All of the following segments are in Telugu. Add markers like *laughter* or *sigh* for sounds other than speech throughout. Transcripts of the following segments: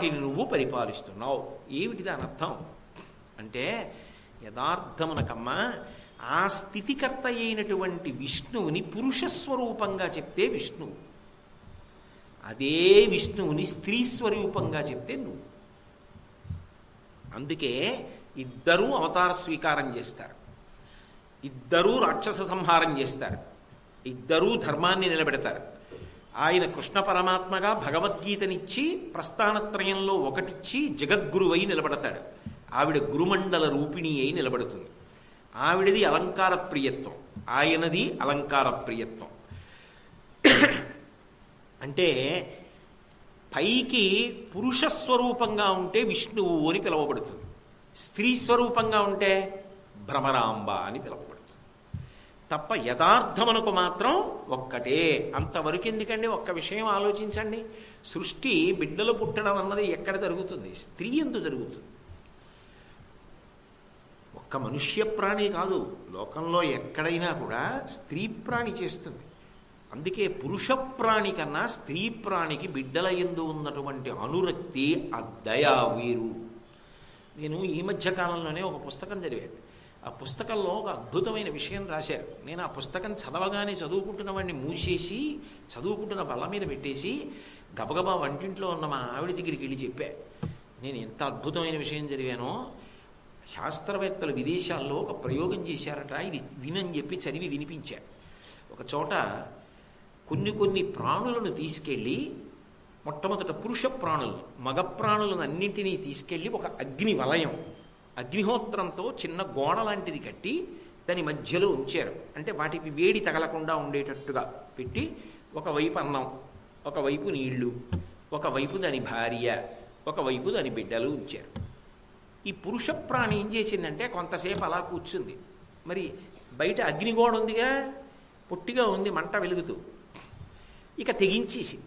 వాటిని నువ్వు పరిపాలిస్తున్నావు. ఏమిటి దాని అర్థం? అంటే యథార్థమునకమ్మ ఆ స్థితికర్త అయినటువంటి విష్ణువుని పురుష స్వరూపంగా చెప్తే విష్ణువు. అదే విష్ణువుని స్త్రీ స్వరూపంగా చెప్తే నువ్వు. అందుకే ఇద్దరూ అవతార స్వీకారం చేస్తారు. ఇద్దరూ రాక్షస సంహారం చేస్తారు. ఇద్దరూ ధర్మాన్ని నిలబెడతారు. ఆయన కృష్ణ పరమాత్మగా భగవద్గీతనిచ్చి ప్రస్థానత్రయంలో ఒకటిచ్చి జగద్గురువై నిలబడతాడు. ఆవిడ గురుమండల రూపిణి అయి నిలబడుతుంది. ఆవిడది అలంకార ప్రియత్వం. ఆయనది అలంకార ప్రియత్వం. అంటే పైకి పురుష స్వరూపంగా ఉంటే విష్ణువు అని పిలువబడుతుంది. స్త్రీ స్వరూపంగా ఉంటే భ్రమరాంబ అని పిలువబడుతుంది. తప్ప యథార్థమనకు మాత్రం ఒక్కటే. అంతవరకు ఎందుకండి ఒక్క విషయం ఆలోచించండి. సృష్టి బిడ్డలు పుట్టడం అన్నది ఎక్కడ జరుగుతుంది? స్త్రీ ఎందు జరుగుతుంది. ఒక్క మనుష్య ప్రాణి కాదు. లోకంలో ఎక్కడైనా కూడా స్త్రీ ప్రాణి చేస్తుంది. అందుకే పురుష ప్రాణి కన్నా స్త్రీ ప్రాణికి బిడ్డల ఎందు ఉన్నటువంటి అనురక్తి ఆ దయా వీరు. నేను ఈ మధ్య కాలంలోనే ఒక పుస్తకం చదివాను. ఆ పుస్తకంలో ఒక అద్భుతమైన విషయం రాశారు. నేను ఆ పుస్తకం చదవగానే చదువుకుంటున్న వాడిని మూసేసి చదువుకుంటున్న బల్ల మీద పెట్టేసి గబగబా వంటింట్లో ఉన్న మా ఆవిడ దగ్గరికి వెళ్ళి చెప్పా. నేను ఎంత అద్భుతమైన విషయం చదివానో శాస్త్రవేత్తలు విదేశాల్లో ఒక ప్రయోగం చేశారట ఇది వినని చెప్పి చదివి వినిపించా. ఒక చోట కొన్ని కొన్ని ప్రాణులను తీసుకెళ్ళి మొట్టమొదట పురుష ప్రాణులు మగ ప్రాణులను అన్నింటినీ తీసుకెళ్ళి ఒక అగ్ని వలయం అగ్నిహోత్రంతో చిన్న గోడ లాంటిది కట్టి దాని మధ్యలో ఉంచారు. అంటే వాటికి వేడి తగలకుండా ఉండేటట్టుగా పెట్టి ఒకవైపు అన్నం ఒకవైపు నీళ్ళు ఒకవైపు దాని భార్య ఒకవైపు దాని బిడ్డలు ఉంచారు. ఈ పురుష ప్రాణి ఏం చేసిందంటే కొంతసేపు అలా కూర్చుంది. మరి బయట అగ్నిగోడ ఉందిగా పొట్టిగా ఉంది మంట వెలుగుతూ. ఇక తెగించేసింది.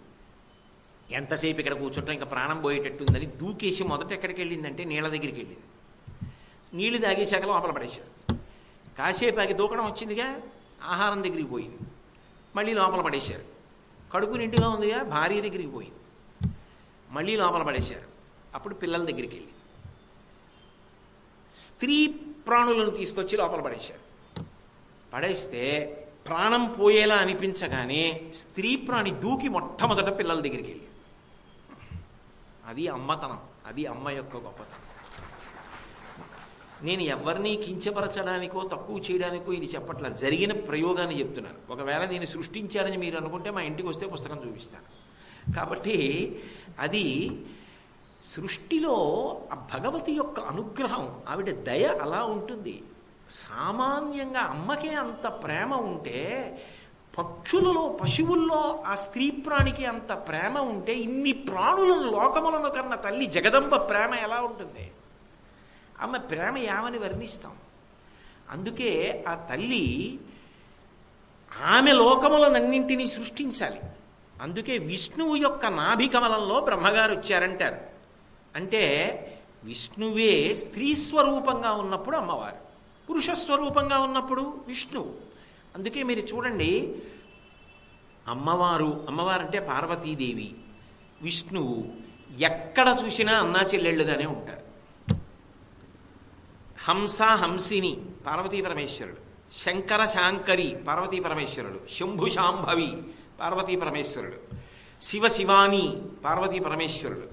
ఎంతసేపు ఇక్కడ కూర్చుంటాం ఇంకా ప్రాణం పోయేటట్టుందని దూకేసి మొదట ఎక్కడికి వెళ్ళిందంటే నీళ్ళ దగ్గరికి వెళ్ళింది. నీళ్ళు తాగేశాక లోపల పడేశాడు కాసేపు ఆగి దూకడం వచ్చిందిగా ఆహారం దగ్గరికి పోయింది. మళ్ళీ లోపల పడేశారు. కడుపు నిండుగా ఉందిగా భార్య దగ్గరికి పోయింది. మళ్ళీ లోపల పడేశారు. అప్పుడు పిల్లల దగ్గరికి వెళ్ళి స్త్రీ ప్రాణులను తీసుకొచ్చి లోపల పడేశారు. పడేస్తే ప్రాణం పోయేలా అనిపించగానే స్త్రీ ప్రాణి దూకి మొట్టమొదట పిల్లల దగ్గరికి వెళ్ళి అది అమ్మతనం. అది అమ్మ యొక్క గొప్పతనం. నేను ఎవరిని కించపరచడానికో తక్కువ చేయడానికో ఇది చెప్పట్ల జరిగిన ప్రయోగాన్ని చెప్తున్నాను. ఒకవేళ నేను సృష్టించానని మీరు అనుకుంటే మా ఇంటికి వస్తే పుస్తకం చూపిస్తాను. కాబట్టి అది సృష్టిలో ఆ భగవతి యొక్క అనుగ్రహం ఆవిడ దయ అలా ఉంటుంది. సామాన్యంగా అమ్మకే అంత ప్రేమ ఉంటే పక్షులలో పశువుల్లో ఆ స్త్రీ ప్రాణికి అంత ప్రేమ ఉంటే ఇన్ని ప్రాణులను లోకములను కన్న తల్లి జగదంబ ప్రేమ ఎలా ఉంటుంది? ఆమె ప్రేమ ఏమని వర్ణిస్తాం. అందుకే ఆ తల్లి ఆమె లోకములనన్నింటినీ సృష్టించాలి. అందుకే విష్ణువు యొక్క నాభికమలంలో బ్రహ్మగారు వచ్చారంటారు. అంటే విష్ణువే స్త్రీ స్వరూపంగా ఉన్నప్పుడు అమ్మవారు పురుష స్వరూపంగా ఉన్నప్పుడు విష్ణువు. అందుకే మీరు చూడండి అమ్మవారు అమ్మవారు అంటే పార్వతీదేవి విష్ణువు ఎక్కడ చూసినా అన్నా చెల్లెళ్ళుగానే ఉంటారు. హంస హంసిని పార్వతీ పరమేశ్వరుడు. శంకర శాంకరి పార్వతీ పరమేశ్వరుడు. శంభు శాంభవి పార్వతీ పరమేశ్వరుడు. శివ శివాని పార్వతీ పరమేశ్వరుడు.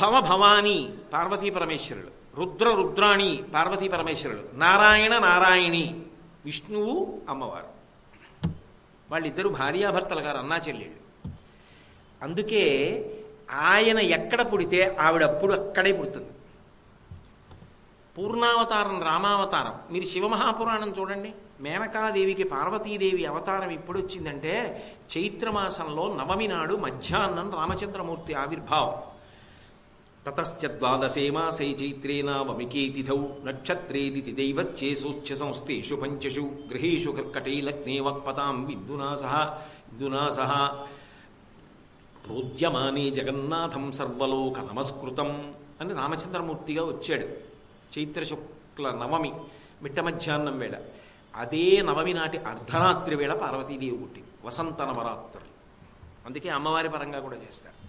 భవ భవాని పార్వతీ పరమేశ్వరుడు. రుద్ర రుద్రాణి పార్వతీ పరమేశ్వరుడు. నారాయణ నారాయణి విష్ణువు అమ్మవారు. వాళ్ళిద్దరూ భార్యాభర్తలు గారు అన్నా చెల్లెళ్ళు అందుకే ఆయన ఎక్కడ పుడితే ఆవిడప్పుడు అక్కడే పుడుతుంది. పూర్ణావతారం రామావతారం. మీరు శివమహాపురాణం చూడండి. మేనకాదేవికి పార్వతీదేవి అవతారం ఎప్పుడొచ్చిందంటే చైత్రమాసంలో నవమి నాడు మధ్యాహ్నం రామచంద్రమూర్తి ఆవిర్భావం. తతశ్చ ద్వాదశే మాసే చైత్రే నామమికే తిథౌ నక్షత్రేది దైవచ్చేసోచ్ఛ సంస్థేషు పంచషు గృహేషు కర్కటే లగ్నే వక్పతాం విద్యునా సహ విద్దునా సహ. ప్రోద్యమానే జగన్నాథం సర్వలోక నమస్కృతం అని రామచంద్రమూర్తిగా వచ్చాడు. చైత్ర శుక్ల నవమి మిట్ట మధ్యాహ్నం వేళ. అదే నవమి నాటి అర్ధరాత్రి వేళ పార్వతీదేవి పుట్టింది. వసంత నవరాత్రులు. అందుకే అమ్మవారి పరంగా కూడా చేస్తారు.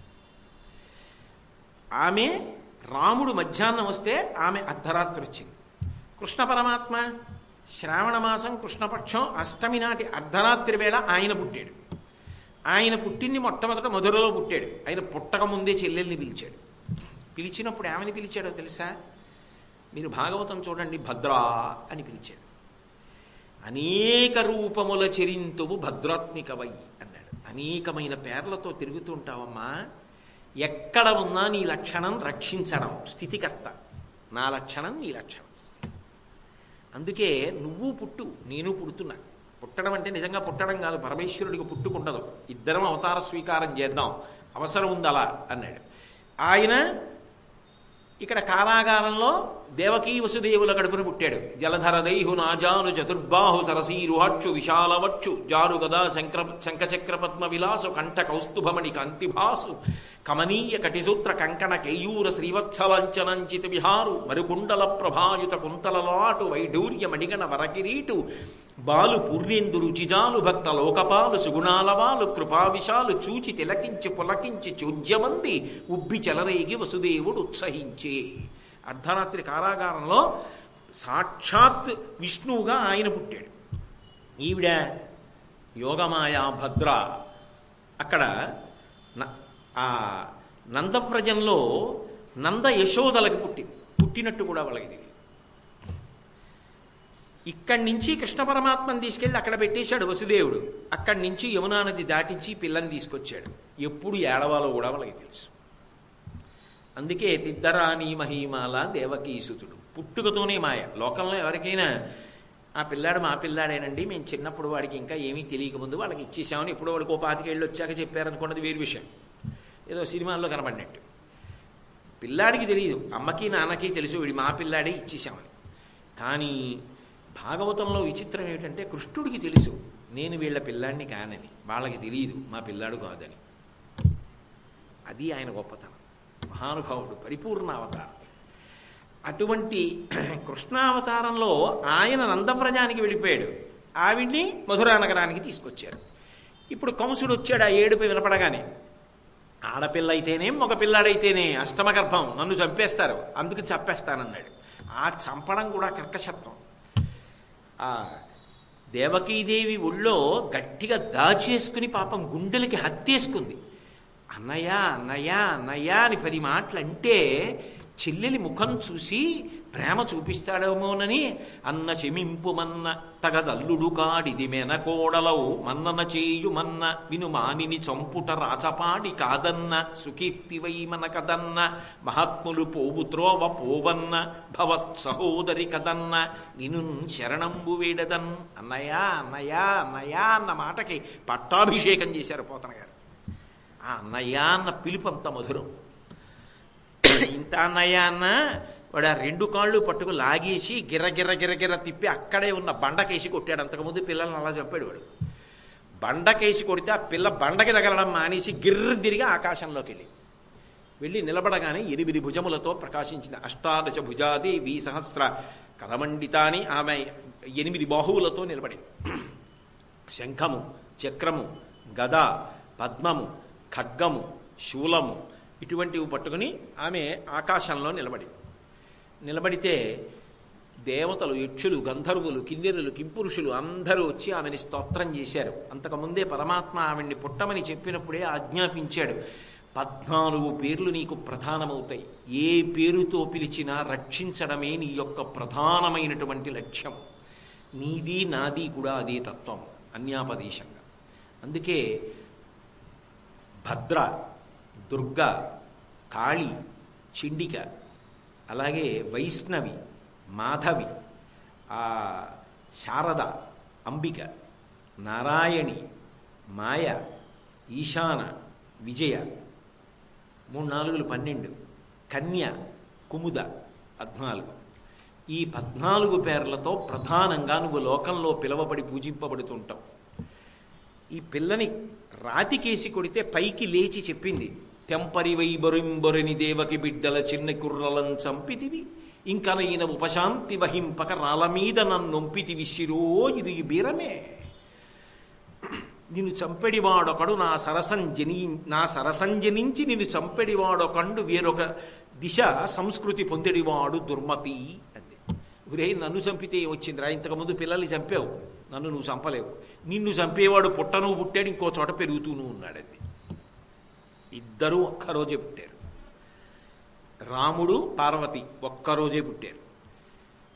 ఆమె రాముడు మధ్యాహ్నం వస్తే ఆమె అర్ధరాత్రి వచ్చింది. కృష్ణ పరమాత్మ శ్రావణ మాసం కృష్ణపక్షం అష్టమి నాటి అర్ధరాత్రి వేళ ఆయన పుట్టాడు. ఆయన పుట్టింది మొట్టమొదట మధురలో పుట్టాడు. ఆయన పుట్టక ముందే చెల్లెల్ని పిలిచాడు. పిలిచినప్పుడు ఆమెని పిలిచాడో తెలుసా? మీరు భాగవతం చూడండి భద్రా అని పిలిచాడు. అనేక రూపముల చరింతువు భద్రాత్మికవై అన్నాడు. అనేకమైన పేర్లతో తిరుగుతుంటావమ్మా ఎక్కడ ఉన్నా నీ లక్షణం రక్షించడం స్థితికర్త. నా లక్షణం నీ లక్షణం. అందుకే నువ్వు పుట్టు నేను పుడుతున్నా. పుట్టడం అంటే నిజంగా పుట్టడం కాదు పరమేశ్వరుడికి పుట్టుకుండదు. ఇద్దరం అవతార స్వీకారం చేద్దాం. అవసరం ఉంది అలా అన్నాడు. ఆయన ఇక్కడ కారాగారంలో దేవకీ వసుదేవుల కడుపున పుట్టాడు. జలధరదైహు నాజాను చతుర్బాహు సరసీరుహక్షు విశాలవచ్చు జారు గదా శంకర శంఖచక్ర పద్మ విలాసు కంఠ కౌస్తుభమణి కాంతిభాసు కమనీయ కటిసూత్ర కంకణ కేయూర శ్రీవత్సలంచనంచిత విహారు మరుకుండల ప్రభాయుత కుంతలలాటు వైఢూర్య మణిగణ వరకిరీటు బాలు పూర్ణేందు రుచిజాలు భక్త లోకపాలు సుగుణాలవాలు కృపావిశాలు చూచి తిలకించి పులకించి చూజ్యమంది ఉబ్బి చెలరేగి వసుదేవుడు ఉత్సహించే. అర్ధరాత్రి కారాగారంలో సాక్షాత్ విష్ణువుగా ఆయన పుట్టాడు. ఈవిడ యోగమాయా భద్ర. అక్కడ ఆ నందవ్రజంలో నంద యశోదలకు పుట్టింది పుట్టినట్టు కూడా వాళ్ళకి ఇక్కడి నుంచి కృష్ణ పరమాత్మను తీసుకెళ్ళి అక్కడ పెట్టేశాడు వసుదేవుడు. అక్కడి నుంచి యమునా నది దాటించి పిల్లని తీసుకొచ్చాడు. ఎప్పుడు ఏడవాలో కూడా వాళ్ళకి తెలుసు. అందుకే తిద్దరాని మహీమాల దేవకీసుతుడు. పుట్టుకతోనే మాయ. లోకంలో ఎవరికైనా ఆ పిల్లాడు మా పిల్లాడేనండి మేము చిన్నప్పుడు వాడికి ఇంకా ఏమీ తెలియకముందు వాళ్ళకి ఇచ్చేసామని ఇప్పుడు వాడికి ఓ పాతికేళ్ళు వచ్చాక చెప్పారనుకున్నది వేరు విషయం. ఏదో సినిమాల్లో కనబడినట్టు. పిల్లాడికి తెలియదు అమ్మకి నాన్నకి తెలుసు వీడి మా పిల్లాడే ఇచ్చేసామని. కానీ భాగవతంలో విచిత్రం ఏమిటంటే కృష్ణుడికి తెలుసు నేను వీళ్ళ పిల్లాడిని కానని. వాళ్ళకి తెలియదు మా పిల్లాడు కాదని. అది ఆయన గొప్పతనం. మహానుభావుడు పరిపూర్ణ అవతారం. అటువంటి *clears throat* కృష్ణావతారంలో ఆయన నందవ్రజానికి వెళ్ళిపోయాడు. ఆవిడ్ని మధురా నగరానికి తీసుకొచ్చారు. ఇప్పుడు కంసుడు వచ్చాడు ఆ ఏడుపు వినపడగానే. ఆడపిల్ల అయితేనే ఒక పిల్లాడైతేనే అష్టమ గర్భం నన్ను చంపేస్తారు. అందుకు చంపేస్తానన్నాడు. ఆ చంపడం కూడా కర్కశత్వం. ఆ దేవకీదేవి ఒళ్ళో గట్టిగా దాచేసుకుని పాపం గుండెలకి హత్తేసుకుంది. అన్నయ్య అన్నయ్య అన్నయ్య అని పది మాటలు అంటే చెల్లెలి ముఖం చూసి ప్రేమ చూపిస్తాడేమోనని అన్న శమింపుమన్న తగదల్లుడు కాడిది మెనకోడలవు మన్నన చేయుమన్న విను మానిని చంపుట రాచపాడి కాదన్న సుకీర్తివై మన కదన్న మహాత్ములు పోవు త్రోవ పోవన్న భవత్ సహోదరి కదన్న నిను శరణంబు వేడదన్. అన్నయ్య అన్నయ్య అన్నయ్య అన్న మాటకి పట్టాభిషేకం చేశారు పోతన గారు. ఆ అన్నయ్య అన్న పిలుపు అంత మధురం. ఇంత అన్నయ్య అన్న వాడు ఆ రెండు కాళ్ళు పట్టుకు లాగేసి గిర్ర గిర్ర తిప్పి అక్కడే ఉన్న బండకేసి కొట్టాడు. అంతకుముందు పిల్లల్ని అలా చెప్పాడు వాడు. బండకేసి కొడితే ఆ పిల్ల బండకి తగలడం మానేసి గిర్ర తిరిగి ఆకాశంలోకి వెళ్ళి వెళ్ళి నిలబడగానే ఎనిమిది భుజములతో ప్రకాశించిన అష్టాదశ భుజాది సహస్ర కలమండితాని ఆమె ఎనిమిది బాహువులతో నిలబడింది. శంఖము చక్రము గద పద్మము ఖడ్గము శూలము ఇటువంటివి పట్టుకుని ఆమె ఆకాశంలో నిలబడి. నిలబడితే దేవతలు యక్షులు గంధర్వులు కిందిరులు కింపురుషులు అందరూ వచ్చి ఆమెని స్తోత్రం చేశారు. అంతకుముందే పరమాత్మ ఆవిడ్ని పుట్టమని చెప్పినప్పుడే ఆజ్ఞాపించాడు. పద్నాలుగు పేర్లు నీకు ప్రధానమవుతాయి. ఏ పేరుతో పిలిచినా రక్షించడమే నీ యొక్క ప్రధానమైనటువంటి లక్ష్యం. నీది నాది కూడా అదే తత్వం అన్యాపదేశంగా. అందుకే భద్ర దుర్గ కాళి చిండిక అలాగే వైష్ణవి మాధవి శారద అంబిక నారాయణి మాయ ఈశాన విజయ. మూడు నాలుగులు పన్నెండు. కన్య కుముద పద్నాలుగు. ఈ పద్నాలుగు పేర్లతో ప్రధానంగా నువ్వు లోకంలో పిలవబడి పూజింపబడుతుంటావు. ఈ పిల్లని రాతికేసి కొడితే పైకి లేచి చెప్పింది తెంపరివై బరుంబరుని దేవకి బిడ్డల చిన్న కుర్రలం చంపితివి ఇంకనైన ఉపశాంతి వహింపక రాల మీద నన్నొంపితివి శిరో ఇది బీరమే. నిన్ను చంపెడివాడొకడు నా సరసంజని నా సరసంజనించి నిన్ను చంపెడివాడొకండు వేరొక దిశ సంస్కృతి పొందెడివాడు దుర్మతి అంది. ఒరే నన్ను చంపితే వచ్చిందిరా ఇంతకుముందు పిల్లల్ని చంపావు. నన్ను నువ్వు చంపలేవు. నిన్ను చంపేవాడు పుట్టను పుట్టాడు ఇంకో చోట పెరుగుతూను ఉన్నాడండి ఇద్దరూ ఒక్కరోజే పుట్టారు. రాముడు పార్వతి ఒక్కరోజే పుట్టారు.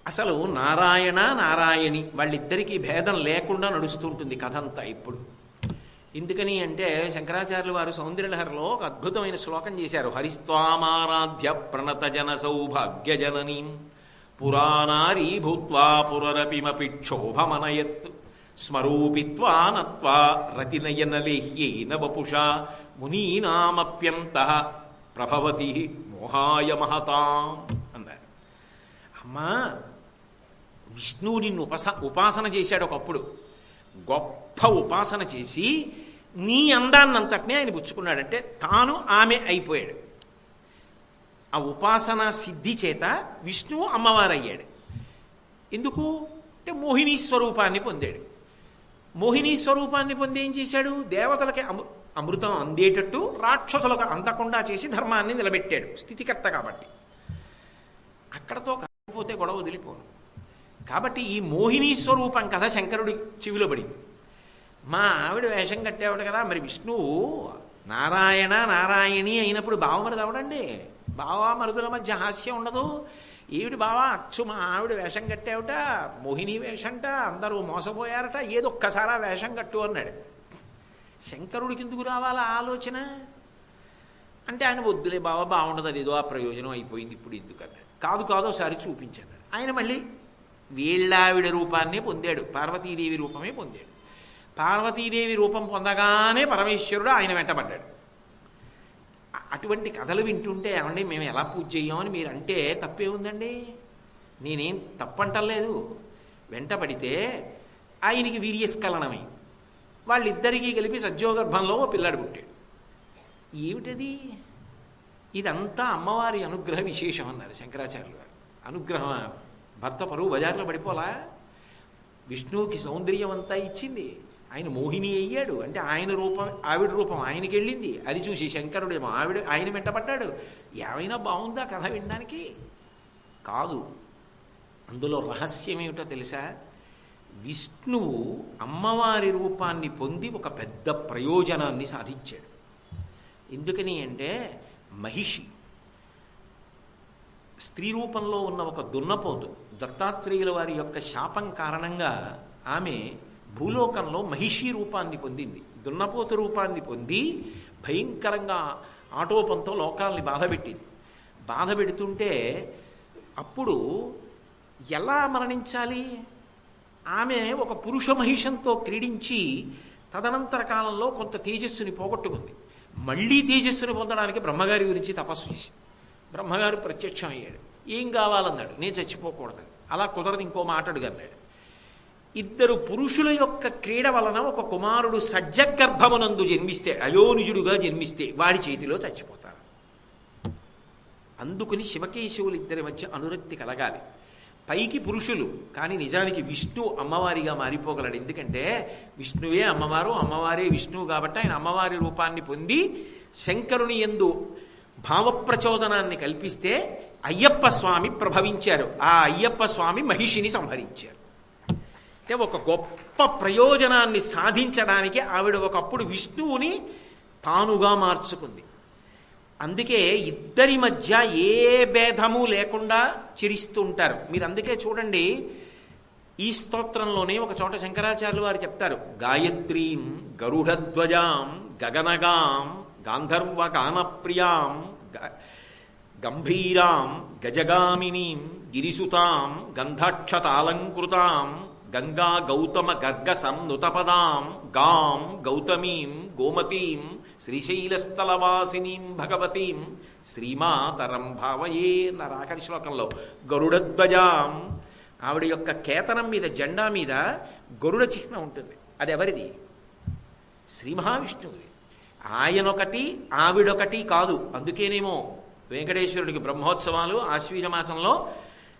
అసలు నారాయణ నారాయణి వాళ్ళిద్దరికీ భేదం లేకుండా నడుస్తుంటుంది కథ అంతా ఇప్పుడు. ఎందుకని అంటే శంకరాచార్యులు వారు సౌందర్యలహరిలో ఒక అద్భుతమైన శ్లోకం చేశారు. హరిస్వామారాధ్య ప్రణత జన సౌభాగ్య జననీం పురాణారీ భూత్వా పురరపిమపి క్షోభమనయత్ స్మరూపిత్వా నత్వా రతినయనలేహ్యేన వపుషా మునీనామప్యంత ప్రభవతి మోహాయ మహతాం అన్నారు. అమ్మా విష్ణువు నిన్ను ఉపస ఉపాసన చేశాడు ఒకప్పుడు. గొప్ప ఉపాసన చేసి నీ అందాన్నంతటినే ఆయన పుచ్చుకున్నాడంటే తాను ఆమె అయిపోయాడు. ఆ ఉపాసన సిద్ధి చేత విష్ణువు అమ్మవారయ్యాడు. ఎందుకు? అంటే మోహిని స్వరూపాన్ని పొందాడు. మోహిని స్వరూపాన్ని పొంది ఏం చేశాడు? దేవతలకి అమృ అమృతం అందేటట్టు రాక్షసులకు అందకుండా చేసి ధర్మాన్ని నిలబెట్టాడు. స్థితికర్త కాబట్టి. అక్కడతో కాకపోతే గొడవ వదిలిపోను. కాబట్టి ఈ మోహిని స్వరూపం కథ శంకరుడి చెవిలో పడింది. మా ఆవిడ వేషం కట్టేవాడు కదా మరి విష్ణువు నారాయణ నారాయణి అయినప్పుడు బావమరిది అవడండి బావా మరుదుల మధ్య హాస్యం ఉండదు. ఈవిడ బావా అచ్చు మా ఆవిడ వేషం కట్టావుట మోహిని వేషంట అందరూ మోసపోయారట ఏదొక్కసారి వేషం కట్టు అన్నాడు. శంకరుడికి ఎందుకు రావాలా ఆలోచన? అంటే ఆయన వద్దులే బావ బాగుండదు అది ఏదో ఆ ప్రయోజనం అయిపోయింది ఇప్పుడు ఎందుకన్నాడు. కాదు కాదు ఒకసారి చూపించాడు. ఆయన మళ్ళీ వీళ్ళావిడ రూపాన్నే పొందాడు పార్వతీదేవి రూపమే పొందాడు. పార్వతీదేవి రూపం పొందగానే పరమేశ్వరుడు ఆయన వెంటబడ్డాడు. అటువంటి కథలు వింటుంటే ఏమండి మేము ఎలా పూజ చెయ్యామని మీరు అంటే తప్పే ఉందండి నేనేం తప్పంటలేదు వెంటబడితే ఆయనకి వీర్యస్ఖలనమైంది వాళ్ళిద్దరికీ కలిపి సజ్జోగర్భంలో ఓ పిల్లాడు పుట్టాడు. ఏమిటది? ఇదంతా అమ్మవారి అనుగ్రహ విశేషం అన్నారు శంకరాచార్యులు గారు. అనుగ్రహం భర్త పరువు బజార్లో పడిపోలా? విష్ణువుకి సౌందర్యం అంతా ఇచ్చింది. ఆయన మోహిని అయ్యాడు. అంటే ఆయన రూపం ఆవిడ రూపం ఆయనకి వెళ్ళింది. అది చూసి శంకరుడేమో ఆవిడ ఆయన వెంటపడ్డాడు ఏమైనా బాగుందా కథ వినడానికి? కాదు. అందులో రహస్యం ఏమిటో తెలుసా? విష్ణువు అమ్మవారి రూపాన్ని పొంది ఒక పెద్ద ప్రయోజనాన్ని సాధించాడు. ఎందుకని అంటే మహిషి స్త్రీ రూపంలో ఉన్న ఒక దున్నపోతు దత్తాత్రేయుల వారి యొక్క శాపం కారణంగా ఆమె భూలోకంలో మహిషి రూపాన్ని పొందింది. దున్నపోతు రూపాన్ని పొంది భయంకరంగా ఆటోపంతో లోకాల్ని బాధపెట్టింది బాధ పెడుతుంటే అప్పుడు ఎలా మరణించాలి? ఆమె ఒక పురుష మహిషంతో క్రీడించి తదనంతర కాలంలో కొంత తేజస్సుని పోగొట్టుకుంది. మళ్ళీ తేజస్సుని పొందడానికి బ్రహ్మగారి గురించి తపస్సు చేసింది. బ్రహ్మగారు ప్రత్యక్షం అయ్యాడు ఏం కావాలన్నాడు? నేను చచ్చిపోకూడదు అలా కుదరదు ఇంకో మాట అడుగన్నాడు. ఇద్దరు పురుషుల యొక్క క్రీడ వలన ఒక కుమారుడు సజ్జగర్భమునందు జన్మిస్తే అయోనిజుడుగా జన్మిస్తే వాడి చేతిలో చచ్చిపోతారు అందుకుని శివకేశవులు ఇద్దరి మధ్య అనురక్తి కలగాలి. పైకి పురుషులు కానీ నిజానికి విష్ణు అమ్మవారిగా మారిపోగలడు. ఎందుకంటే విష్ణువే అమ్మవారు అమ్మవారే విష్ణువు కాబట్టి ఆయన అమ్మవారి రూపాన్ని పొంది శంకరుని ఎందు భావప్రచోదనాన్ని కల్పిస్తే అయ్యప్ప స్వామి ప్రభవించారు. ఆ అయ్యప్ప స్వామి మహిషిని సంహరించారు. అంటే ఒక గొప్ప ప్రయోజనాన్ని సాధించడానికి ఆవిడ ఒకప్పుడు విష్ణువుని తానుగా మార్చుకుంది. అందుకే ఇద్దరి మధ్య ఏ భేదము లేకుండా చిరిస్తూ ఉంటారు. మీరు అందుకే చూడండి ఈ స్తోత్రంలోనే ఒక చోట శంకరాచార్యులు వారు చెప్తారు. గాయత్రీం గరుడధ్వజాం గగనగాం గాంధర్వ గానప్రియాం గంభీరాం గజగామినీం గిరిసుతాం గంధాక్షతాలంకృతాం గంగా గౌతమ గర్గ సంనుతపదాం గాం గౌతమీం గోమతీం శ్రీశైలస్థలవాసినీం భగవతీం శ్రీమాతరం భావయే అన్నారు శ్లోకంలో. గరుడధ్వజాం. ఆవిడ యొక్క కేతనం మీద జెండా మీద గరుడ చిహ్నం ఉంటుంది. అది ఎవరిది శ్రీ మహావిష్ణువుది ఆయనొకటి ఆవిడొకటి కాదు. అందుకేనేమో వెంకటేశ్వరుడికి బ్రహ్మోత్సవాలు ఆశ్వీజ మాసంలో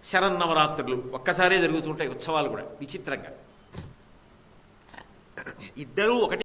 శరన్నవరాత్రులు ఒక్కసారే జరుగుతుంటాయి ఉత్సవాలు కూడా విచిత్రంగా. ఇద్దరూ ఒకటి